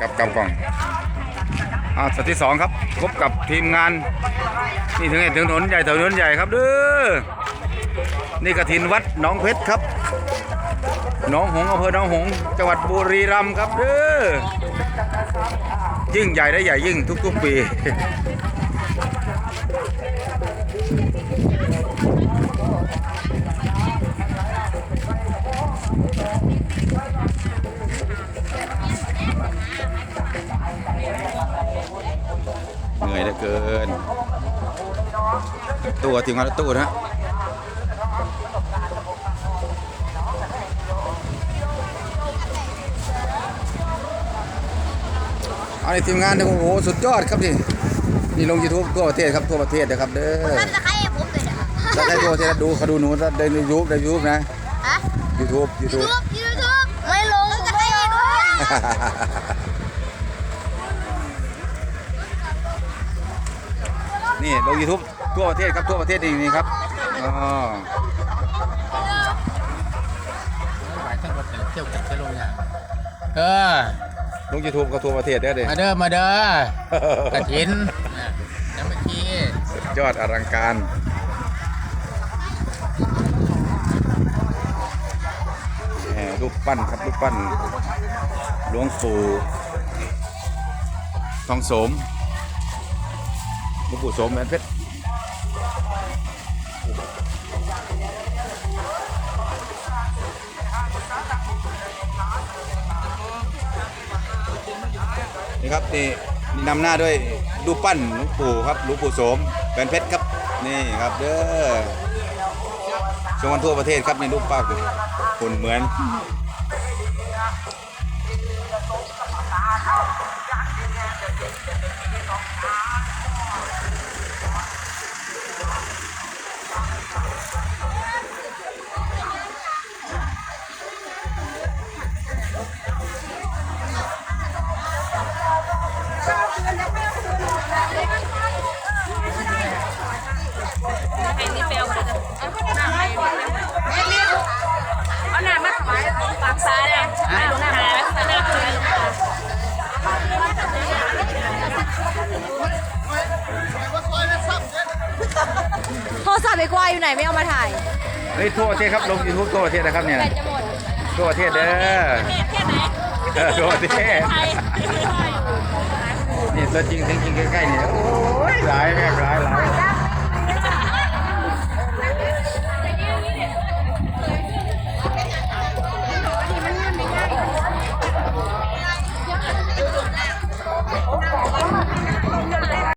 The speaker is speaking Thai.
กับกับกล่องอ่าสัปที่สองครับพบกับทีมงานนี่ถึงไอ้ถึงถนนใหญ่ถนนใหญ่ครับเด้อนี่กระถินวัดหนองเพชรครับหนองหงส์อำเภอหนองหงส์จังหวัดบุรีรัมย์ครับเด้อยิ่งใหญ่และใหญ่ยิ่งทุกๆปี เหนื่อยเหลือเกิน ตัวทีมงานรถตู้นะฮะเอาในทีมงานเนี่ยโอ้โหสุดยอดครับนี่นี่ลงยูทูบทั่วประเทศครับทั่วประเทศนะครับเด้อทำตะไคร้ให้ผมเลยนะถ้าใครทั่วประเทศดูเขาดูหนูในยูทูบในยูทูบนะฮะยูทูบยูยูทูบทูบยูทูบไม่ลงตะไคร้ในี่ลงยูทูบทั่วประเทศครับทั่วประเทศนี่นี่ครับอ๋อหลายทั้งหมดเที่ยวกับเที่ยวลงอย่างเออลงยูทูบก็ทั่วประเทศได้เลยมาเด้อมาเด้อกระถินน้ำเมื่อกี้สุดยอดอลังการแหมรูปปั้นครับรูปปั้นหลวงปู่ทองโสม หลวงปู่โสมแหวนเพชรนี่ครับนี่นี่นำหน้าด้วยรูปปั้นหลวงปู่ครับหลวงปู่โสมแหวนเพชรครับนี่ครับเด้อชมกันทั่วประเทศครับในรูปปั้นหุ่นเหมือน Thank you. โทรศัพท์ไอ้ควายอยู่ไหนไม่เอามาถ่ายเฮ้ยทั่วประเทศครับลงยูทูบทั่วประเทศนะครับเนี่ยแบตจะหมดทั่วประเทศเด้อแค่ไหนเออทั่วประเทศไทยนี่ตัวจริงจริงๆใกล้ๆเนี่ยโอ้ยหลายแม่งหลายหลาย